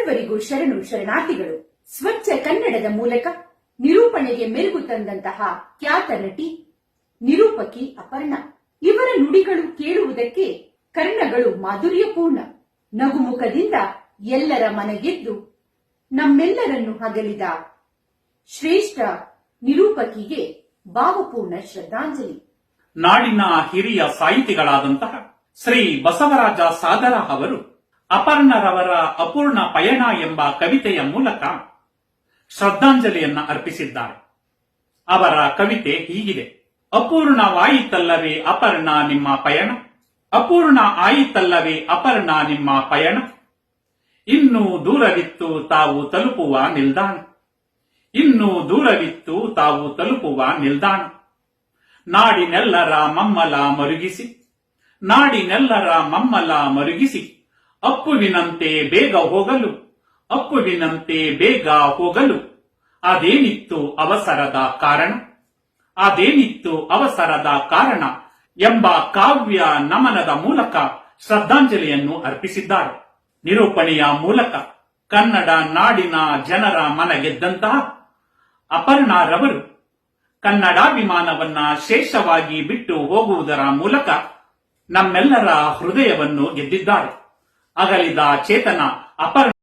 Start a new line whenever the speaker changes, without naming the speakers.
ಸರ್ವರಿಗೂ ಶರಣು ಶರಣಾರ್ಥಿಗಳು. ಸ್ವಚ್ಛ ಕನ್ನಡದ ಮೂಲಕ ನಿರೂಪಣೆಗೆ ಮೆರುಗು ತಂದಂತಹ ಖ್ಯಾತ ನಟಿ ನಿರೂಪಕಿ ಅಪರ್ಣ. ಇವರ ನುಡಿಗಳು ಕೇಳುವುದಕ್ಕೆ ಕರ್ಣಗಳು ಮಾಧುರ್ಯಪೂರ್ಣ. ನಗುಮುಖದಿಂದ ಎಲ್ಲರ ಮನಗೆದ್ದು ನಮ್ಮೆಲ್ಲರನ್ನು ಹಗಲಿದ ಶ್ರೇಷ್ಠ ನಿರೂಪಕಿಗೆ ಭಾವಪೂರ್ಣ ಶ್ರದ್ಧಾಂಜಲಿ.
ನಾಡಿನ ಹಿರಿಯ ಸಾಹಿತಿಗಳಾದಂತಹ ಶ್ರೀ ಬಸವರಾಜ ಸಾದರ ಅವರು ಅಪರ್ಣರವರ ಅಪೂರ್ಣ ಪಯಣ ಎಂಬ ಕವಿತೆಯ ಮೂಲಕ ಶ್ರದ್ಧಾಂಜಲಿಯನ್ನ ಅರ್ಪಿಸಿದ್ದಾರೆ. ಅವರ ಕವಿತೆ ಹೀಗಿದೆ. ಅಪೂರ್ಣವಾಯಿತಲ್ಲವೇ ಅಪರ್ಣ ನಿಮ್ಮ ಪಯಣ? ಅಪೂರ್ಣ ಆಯಿತಲ್ಲವೇ ಅಪರ್ಣ ನಿಮ್ಮ ಪಯಣ? ಇನ್ನೂ ದೂರವಿತ್ತು ತಾವು ತಲುಪುವ ನಿಲ್ದಾಣ. ಇನ್ನೂ ದೂರವಿತ್ತು ತಾವು ತಲುಪುವ ನಿಲ್ದಾಣ. ನಾಡಿನೆಲ್ಲರ ಮಮ್ಮಲ ಮರುಗಿಸಿ. ನಾಡಿನೆಲ್ಲರ ಮಮ್ಮಲ ಮರುಗಿಸಿ. ಅಪ್ಪುವಿನಂತೆ ಬೇಗ ಹೋಗಲು, ಅಪ್ಪುವಿನಂತೆ ಬೇಗ ಹೋಗಲು ಅದೇನಿತ್ತು ಅವಸರದ ಕಾರಣ? ಅದೇನಿತ್ತು ಅವಸರದ ಕಾರಣ ಎಂಬ ಕಾವ್ಯ ನಮನದ ಮೂಲಕ ಶ್ರದ್ಧಾಂಜಲಿಯನ್ನು ಅರ್ಪಿಸಿದ್ದಾರೆ. ನಿರೂಪಣೆಯ ಮೂಲಕ ಕನ್ನಡ ನಾಡಿನ ಜನರ ಮನ ಗೆದ್ದಂತಹ ಅಪರ್ಣಾರವರು ಕನ್ನಡಾಭಿಮಾನವನ್ನ ಶೇಷವಾಗಿ ಬಿಟ್ಟು ಹೋಗುವುದರ ಮೂಲಕ ನಮ್ಮೆಲ್ಲರ ಹೃದಯವನ್ನು ಗೆದ್ದಿದ್ದಾರೆ. ಅಗಲಿದ ಚೇತನ ಅಪರ್ಣ